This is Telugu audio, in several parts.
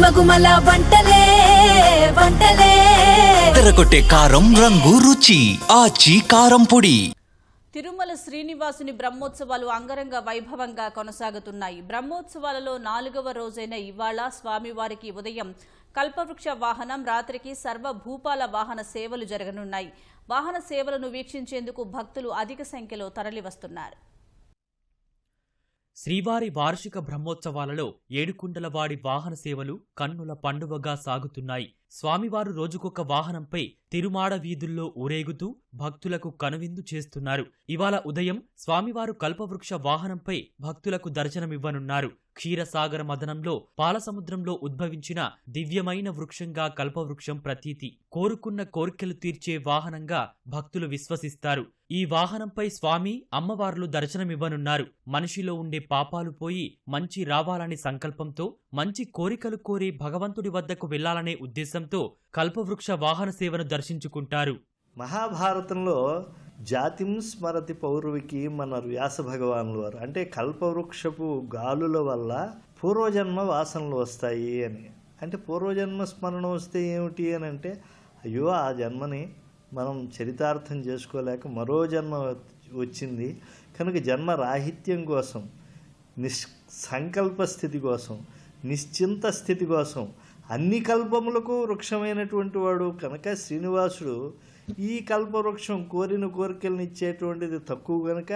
గుమగుమల వంటలే వంటలే. తెరకొట్టే కారం రంగు రుచి ఆచి కారం పొడి. తిరుమల శ్రీనివాసుని బ్రహ్మోత్సవాలు అంగరంగ వైభవంగా కొనసాగుతున్నాయి. బ్రహ్మోత్సవాలలో నాలుగవ రోజైన ఇవాళ స్వామివారికి ఉదయం కల్పవృక్ష వాహనం రాత్రికి సర్వభూపాల వాహన సేవలు జరగనున్నాయి. వాహన సేవలను వీక్షించేందుకు భక్తులు అధిక సంఖ్యలో తరలివస్తున్నారు. శ్రీవారి వార్షిక బ్రహ్మోత్సవాలలో ఏడుకుండలవాడి వాహన సేవలు కన్నుల పండువగా సాగుతున్నాయి. స్వామివారు రోజుకొక వాహనంపై తిరుమాడ వీధుల్లో ఊరేగుతూ భక్తులకు కనువిందు చేస్తున్నారు. ఇవాళ ఉదయం స్వామివారు కల్పవృక్ష వాహనంపై భక్తులకు దర్శనమివ్వనున్నారు. క్షీరసాగర మదనంలో పాలసముద్రంలో ఉద్భవించిన దివ్యమైన వృక్షంగా కల్పవృక్షం ప్రతీతి. కోరుకున్న కోరికలు తీర్చే వాహనంగా భక్తులు విశ్వసిస్తారు. ఈ వాహనంపై స్వామి అమ్మవార్లు దర్శనమివ్వనున్నారు. మనిషిలో ఉండే పాపాలు పోయి మంచి రావాలనే సంకల్పంతో మంచి కోరికలు కోరి భగవంతుడి వద్దకు వెళ్ళాలనే ఉద్దేశంతో కల్పవృక్ష వాహన సేవను దర్శించుకుంటారు. మహాభారతంలో జాతిం స్మరతి పౌరువికి మన వ్యాస భగవానుల వారు. అంటే కల్పవృక్షపు గాలుల వల్ల పూర్వజన్మ వాసనలు వస్తాయి అని. అంటే పూర్వజన్మ స్మరణ వస్తే ఏమిటి అని అంటే అయ్యో ఆ జన్మని మనం చరితార్థం చేసుకోలేక మరో జన్మ వచ్చింది. కనుక జన్మ రాహిత్యం కోసం నిస్ సంకల్ప స్థితి కోసం నిశ్చింత స్థితి కోసం అన్ని కల్పములకు వృక్షమైనటువంటి వాడు కనుక శ్రీనివాసుడు ఈ కల్పవృక్షం కోరిన కోరికలను ఇచ్చేటువంటిది తక్కువ కనుక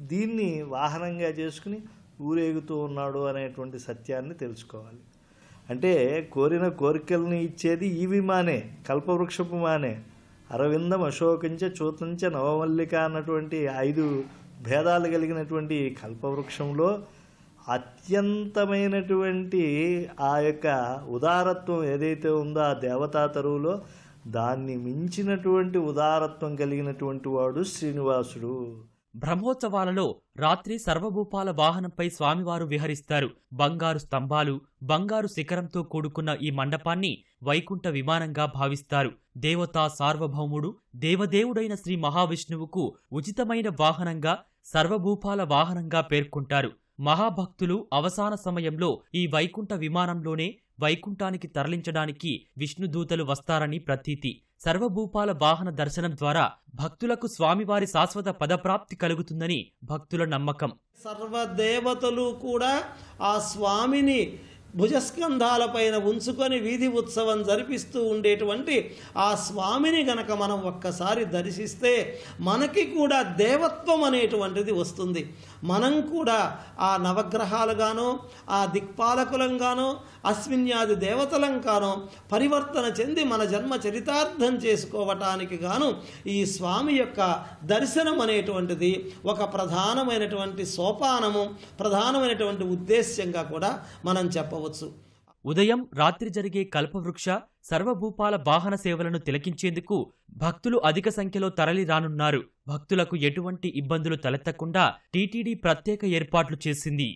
దీన్ని వాహనంగా చేసుకుని ఊరేగుతూ ఉన్నాడు అనేటువంటి సత్యాన్ని తెలుసుకోవాలి. అంటే కోరిన కోరికల్ని ఇచ్చేది ఈ విమానే కల్పవృక్షపు మానే అరవిందం అశోకించ చూతంచ నవమల్లిక అన్నటువంటి ఐదు భేదాలు కలిగినటువంటి కల్పవృక్షంలో అత్యంతమైనటువంటి ఆ యొక్క ఉదారత్వం ఏదైతే ఉందో ఆ దేవతా తరువులో దాన్ని మించినటువంటి ఉదారత్వం కలిగినటువంటి వాడు శ్రీనివాసుడు. బ్రహ్మోత్సవాలలో రాత్రి సర్వభూపాల వాహనంపై స్వామివారు విహరిస్తారు. బంగారు స్తంభాలు బంగారు శిఖరంతో కూడుకున్న ఈ మండపాన్ని వైకుంఠ విమానంగా భావిస్తారు. దేవతా సార్వభౌముడు దేవదేవుడైన శ్రీ మహావిష్ణువుకు ఉచితమైన వాహనంగా సర్వభూపాల వాహనంగా పేర్కొంటారు. మహాభక్తులు అవసాన సమయంలో ఈ వైకుంఠ విమానంలోనే వైకుంఠానికి తరలించడానికి విష్ణుదూతలు వస్తారని ప్రతీతి. సర్వభూపాల వాహన దర్శనం ద్వారా భక్తులకు స్వామివారి శాశ్వత పదప్రాప్తి కలుగుతుందని భక్తుల నమ్మకం. సర్వదేవతలు కూడా ఆ స్వామిని భుజస్కంధాలపైన ఉంచుకొని వీధి ఉత్సవం జరిపిస్తూ ఉండేటువంటి ఆ స్వామిని గనక మనం ఒక్కసారి దర్శిస్తే మనకి కూడా దేవత్వం అనేటువంటిది వస్తుంది. మనం కూడా ఆ నవగ్రహాలుగానో ఆ దిక్పాలకులంగానో అశ్విన్యాది దేవతలంగానో పరివర్తన చెంది మన జన్మ చరితార్థం చేసుకోవటానికి గాను ఈ స్వామి యొక్క దర్శనం అనేటువంటిది ఒక ప్రధానమైనటువంటి సోపానము ప్రధానమైనటువంటి ఉద్దేశ్యంగా కూడా మనం చెప్పవచ్చు. ఉదయం రాత్రి జరిగే కల్పవృక్ష సర్వభూపాల వాహన సేవలను తిలకించేందుకు భక్తులు అధిక సంఖ్యలో తరలి రానున్నారు. భక్తులకు ఎటువంటి ఇబ్బందులు తలెత్తకుండా టీటీడీ ప్రత్యేక ఏర్పాట్లు చేసింది.